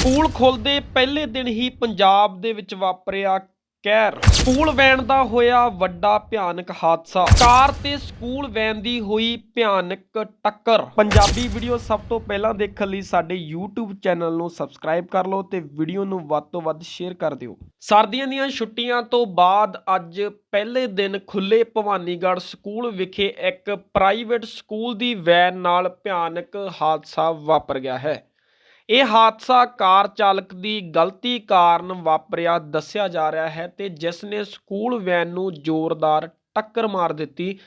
School ਖੁੱਲਦੇ ਪਹਿਲੇ ਦਿਨ ਹੀ ਪੰਜਾਬ ਦੇ ਵਿੱਚ ਵਾਪਰਿਆ ਕਹਿਰ। ਸਕੂਲ ਵੈਨ ਦਾ ਹੋਇਆ ਵੱਡਾ ਭਿਆਨਕ ਹਾਦਸਾ। ਕਾਰ ਤੇ ਸਕੂਲ ਵੈਨ ਦੀ ਹੋਈ ਭਿਆਨਕ ਟੱਕਰ। ਪੰਜਾਬੀ ਵੀਡੀਓ ਸਭ ਤੋਂ ਪਹਿਲਾਂ ਦੇਖਣ ਲਈ ਸਾਡੇ YouTube ਚੈਨਲ ਨੂੰ ਸਬਸਕ੍ਰਾਈਬ ਕਰ ਲਓ ਤੇ ਵੀਡੀਓ ਨੂੰ ਵੱਧ ਤੋਂ ਵੱਧ ਸ਼ੇਅਰ ਕਰ ਦਿਓ। ਸਰਦੀਆਂ ਦੀਆਂ ਛੁੱਟੀਆਂ ਤੋਂ ਬਾਅਦ ਅੱਜ ਪਹਿਲੇ ਦਿਨ ਖੁੱਲੇ ਭਵਾਨੀਗੜ੍ਹ ਸਕੂਲ ਵਿਖੇ ਇੱਕ ਪ੍ਰਾਈਵੇਟ ਸਕੂਲ ਦੀ ਵੈਨ ਨਾਲ ਭਿਆਨਕ ਹਾਦਸਾ ਵਾਪਰ ਗਿਆ ਹੈ। ਇਹ ਹਾਦਸਾ ਕਾਰ ਚਾਲਕ ਦੀ ਗਲਤੀ ਕਾਰਨ ਵਾਪਰਿਆ, ਦੱਸਿਆ ਜਾ ਰਿਹਾ ਹੈ ਤੇ ਜਿਸ ਨੇ ਸਕੂਲ ਵੈਨ ਨੂੰ ਜ਼ੋਰਦਾਰ ਟੱਕਰ ਮਾਰ ਦਿੱਤੀ।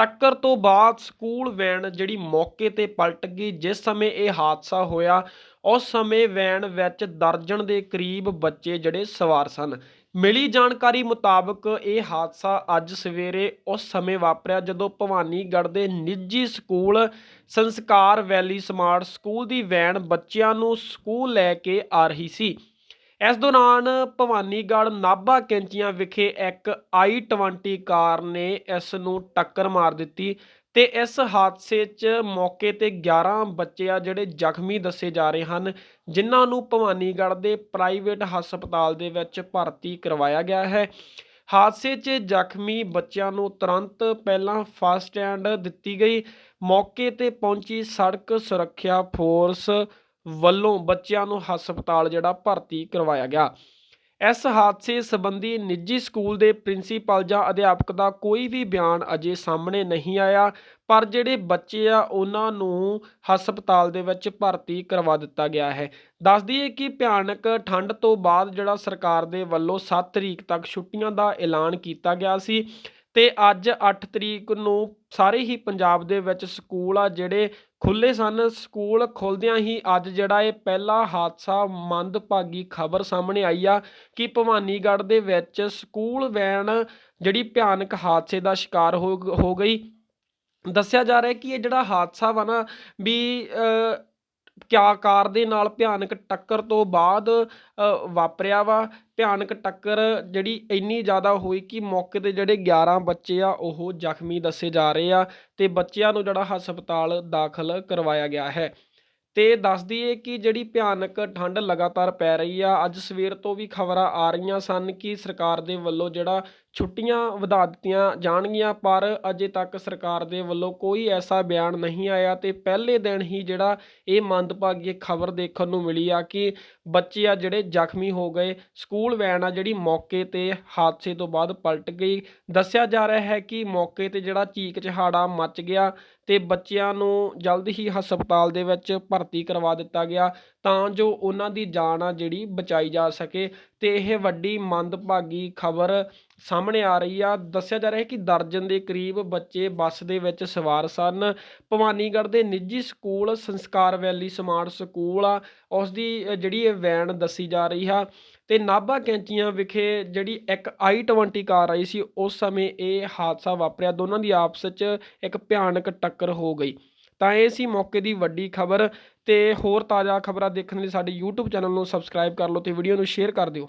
ਟੱਕਰ ਤੋਂ ਬਾਅਦ ਸਕੂਲ ਵੈਨ ਜਿਹੜੀ ਮੌਕੇ ਤੇ ਪਲਟ ਗਈ, ਜਿਸ ਸਮੇਂ ਇਹ ਹਾਦਸਾ ਹੋਇਆ, ਉਸ ਸਮੇਂ ਵੈਨ ਵਿੱਚ ਦਰਜਨ ਦੇ ਕਰੀਬ ਬੱਚੇ ਜਿਹੜੇ ਸਵਾਰ ਸਨ। ਮਿਲੀ ਜਾਣਕਾਰੀ ਮੁਤਾਬਕ ਇਹ ਹਾਦਸਾ ਅੱਜ ਸਵੇਰੇ ਉਸ ਸਮੇਂ ਵਾਪਰਿਆ, ਜਦੋਂ ਭਵਾਨੀਗੜ੍ਹ ਦੇ ਨਿੱਜੀ school Sanskar valley smart school ਦੀ ਵੈਨ ਬੱਚਿਆਂ ਨੂੰ ਸਕੂਲ ਲੈ ਕੇ ਆ ਰਹੀ ਸੀ। ਇਸ ਦੌਰਾਨ ਭਵਾਨੀਗੜ੍ਹ ਨਾਭਾ ਕੈਂਚੀਆਂ ਵਿਖੇ ਇੱਕ i20 ਕਾਰ ਨੇ ਇਸ ਨੂੰ ਟੱਕਰ ਮਾਰ ਦਿੱਤੀ ਤੇ ਇਸ ਹਾਦਸੇ 'ਚ ਮੌਕੇ ਤੇ 11 ਬੱਚੇ ਆ ਜਿਹੜੇ ਜ਼ਖਮੀ ਦੱਸੇ ਜਾ ਰਹੇ ਹਨ, ਜਿਨ੍ਹਾਂ ਨੂੰ ਭਵਾਨੀਗੜ੍ਹ ਦੇ ਪ੍ਰਾਈਵੇਟ ਹਸਪਤਾਲ ਦੇ ਵਿੱਚ ਭਰਤੀ ਕਰਵਾਇਆ ਗਿਆ ਹੈ। ਹਾਦਸੇ 'ਚ ਜ਼ਖਮੀ ਬੱਚਿਆਂ ਨੂੰ ਤੁਰੰਤ ਪਹਿਲਾਂ ਫਸਟ ਐਡ ਦਿੱਤੀ ਗਈ। ਮੌਕੇ ਤੇ ਪਹੁੰਚੀ ਸੜਕ ਸੁਰੱਖਿਆ ਫੋਰਸ ਵੱਲੋਂ ਬੱਚਿਆਂ ਨੂੰ ਹਸਪਤਾਲ ਜਿਹੜਾ ਭਰਤੀ ਕਰਵਾਇਆ ਗਿਆ। ਇਸ ਹਾਦਸੇ ਸੰਬੰਧੀ ਨਿੱਜੀ ਸਕੂਲ ਦੇ ਪ੍ਰਿੰਸੀਪਲ ਜਾਂ ਅਧਿਆਪਕ ਦਾ ਕੋਈ ਵੀ ਬਿਆਨ ਅਜੇ ਸਾਹਮਣੇ ਨਹੀਂ ਆਇਆ, ਪਰ ਜਿਹੜੇ ਬੱਚੇ ਆ, ਉਹਨਾਂ ਨੂੰ ਹਸਪਤਾਲ ਦੇ ਵਿੱਚ ਭਰਤੀ ਕਰਵਾ ਦਿੱਤਾ ਗਿਆ ਹੈ। ਦੱਸ ਦਈਏ ਕਿ ਭਿਆਨਕ ਠੰਡ ਤੋਂ ਬਾਅਦ ਜਿਹੜਾ ਸਰਕਾਰ ਦੇ ਵੱਲੋਂ 7 ਤਰੀਕ ਤੱਕ ਛੁੱਟੀਆਂ ਦਾ ਐਲਾਨ ਕੀਤਾ ਗਿਆ ਸੀ ਤੇ ਅੱਜ 8 ਤਰੀਕ ਨੂੰ ਸਾਰੇ ਹੀ ਪੰਜਾਬ ਦੇ ਵਿੱਚ ਸਕੂਲ ਆ ਜਿਹੜੇ ਖੁੱਲੇ ਸਨ। ਸਕੂਲ ਖੁੱਲਦਿਆਂ ਹੀ ਅੱਜ ਜਿਹੜਾ ਇਹ ਪਹਿਲਾ ਹਾਦਸਾ ਮੰਦਭਾਗੀ ਖਬਰ ਸਾਹਮਣੇ ਆਈ ਆ ਕਿ ਭਵਾਨੀਗੜ੍ਹ ਦੇ ਵਿੱਚ ਸਕੂਲ ਵੈਨ ਜਿਹੜੀ ਭਿਆਨਕ ਹਾਦਸੇ ਦਾ ਸ਼ਿਕਾਰ ਹੋ ਹੋ ਗਈ। ਦੱਸਿਆ ਜਾ ਰਿਹਾ ਕਿ ਇਹ ਜਿਹੜਾ ਹਾਦਸਾ ਵਾ ਨਾ ਵੀ ਕਿਆ ਕਾਰ ਦੇ ਨਾਲ ਭਿਆਨਕ ਟੱਕਰ ਤੋਂ ਬਾਅਦ ਵਾਪਰਿਆ ਵਾ। ਭਿਆਨਕ ਟੱਕਰ ਜਿਹੜੀ ਇੰਨੀ ਜ਼ਿਆਦਾ ਹੋਈ ਕਿ ਮੌਕੇ ਤੇ ਜਿਹੜੇ 11 ਬੱਚੇ ਆ, ਉਹ ਜ਼ਖਮੀ ਦੱਸੇ ਜਾ ਰਹੇ ਆ ਤੇ ਬੱਚਿਆਂ ਨੂੰ ਜਿਹੜਾ ਹਸਪਤਾਲ ਦਾਖਲ ਕਰਵਾਇਆ ਗਿਆ ਹੈ। ਤੇ ਦੱਸ ਦਈਏ ਕਿ ਜਿਹੜੀ ਭਿਆਨਕ ਠੰਡ ਲਗਾਤਾਰ ਪੈ ਰਹੀ ਆ, ਅੱਜ ਸਵੇਰ ਤੋਂ ਵੀ ਖਬਰਾਂ ਆ ਰਹੀਆਂ ਸਨ ਕਿ ਸਰਕਾਰ ਦੇ ਵੱਲੋਂ ਜਿਹੜਾ ਛੁੱਟੀਆਂ ਵਧਾ ਦਿੱਤੀਆਂ ਜਾਣਗੀਆਂ, ਪਰ ਅਜੇ ਤੱਕ ਸਰਕਾਰ ਦੇ ਵੱਲੋਂ ਕੋਈ ਐਸਾ ਬਿਆਨ ਨਹੀਂ ਆਇਆ ਤੇ ਪਹਿਲੇ ਦਿਨ ਹੀ ਜਿਹੜਾ ਇਹ ਮੰਦਭਾਗੀ ਖਬਰ ਦੇਖਣ ਨੂੰ ਮਿਲੀ ਆ ਕਿ ਬੱਚੇ ਆ ਜਿਹੜੇ ਜ਼ਖਮੀ ਹੋ ਗਏ, ਸਕੂਲ ਵੈਨ ਆ ਜਿਹੜੀ ਮੌਕੇ ਤੇ ਹਾਦਸੇ ਤੋਂ ਬਾਅਦ ਪਲਟ ਗਈ। ਦੱਸਿਆ ਜਾ ਰਿਹਾ ਹੈ ਕਿ ਮੌਕੇ ਤੇ ਜਿਹੜਾ ਚੀਕ ਚਿਹਾੜਾ ਮਚ ਗਿਆ ਤੇ ਬੱਚਿਆਂ ਨੂੰ ਜਲਦ ਹੀ ਹਸਪਤਾਲ ਦੇ ਵਿੱਚ ਭਰਤੀ ਕਰਵਾ ਦਿੱਤਾ ਗਿਆ ਤਾਂ ਜੋ ਉਹਨਾਂ ਦੀ ਜਾਨ ਆ ਜਿਹੜੀ ਬਚਾਈ ਜਾ ਸਕੇ। ਤੇ ਇਹ ਵੱਡੀ ਮੰਦਭਾਗੀ ਖਬਰ ਸਾਹਮਣੇ ਆ ਰਹੀ ਆ। ਦੱਸਿਆ ਜਾ ਰਿਹਾ ਹੈ ਕਿ ਦਰਜਨ ਦੇ ਕਰੀਬ ਬੱਚੇ ਬੱਸ ਦੇ ਵਿੱਚ ਸਵਾਰ ਸਨ। ਭਵਾਨੀਗੜ੍ਹ ਦੇ ਨਿੱਜੀ ਸਕੂਲ ਸੰਸਕਾਰ ਵੈਲੀ ਸਮਾਰਟ ਸਕੂਲ ਆ। ਉਸ ਦੀ ਜਿਹੜੀ ਇਹ ਵੈਨ ਦੱਸੀ ਜਾ ਰਹੀ ਆ। ਤੇ ਨਾਭਾ ਕੈਂਚੀਆਂ ਵਿਖੇ ਜਿਹੜੀ ਇੱਕ i20 ਕਾਰ ਆਈ ਸੀ, ਉਸ ਸਮੇਂ ਇਹ ਹਾਦਸਾ ਵਾਪਰਿਆ। ਦੋਨਾਂ ਦੀ ਆਪਸ ਵਿੱਚ ਇੱਕ ਭਿਆਨਕ ਟੱਕਰ ਹੋ ਗਈ। ਤਾਂ ਇਹ ਸੀ ਮੌਕੇ ਦੀ ਵੱਡੀ ਖਬਰ ਤੇ ਹੋਰ ਤਾਜ਼ਾ ਖਬਰਾਂ ਦੇਖਣ ਲਈ ਸਾਡੇ YouTube ਚੈਨਲ ਨੂੰ ਸਬਸਕ੍ਰਾਈਬ ਕਰ ਲਓ ਤੇ ਵੀਡੀਓ ਨੂੰ ਸ਼ੇਅਰ ਕਰ ਦਿਓ।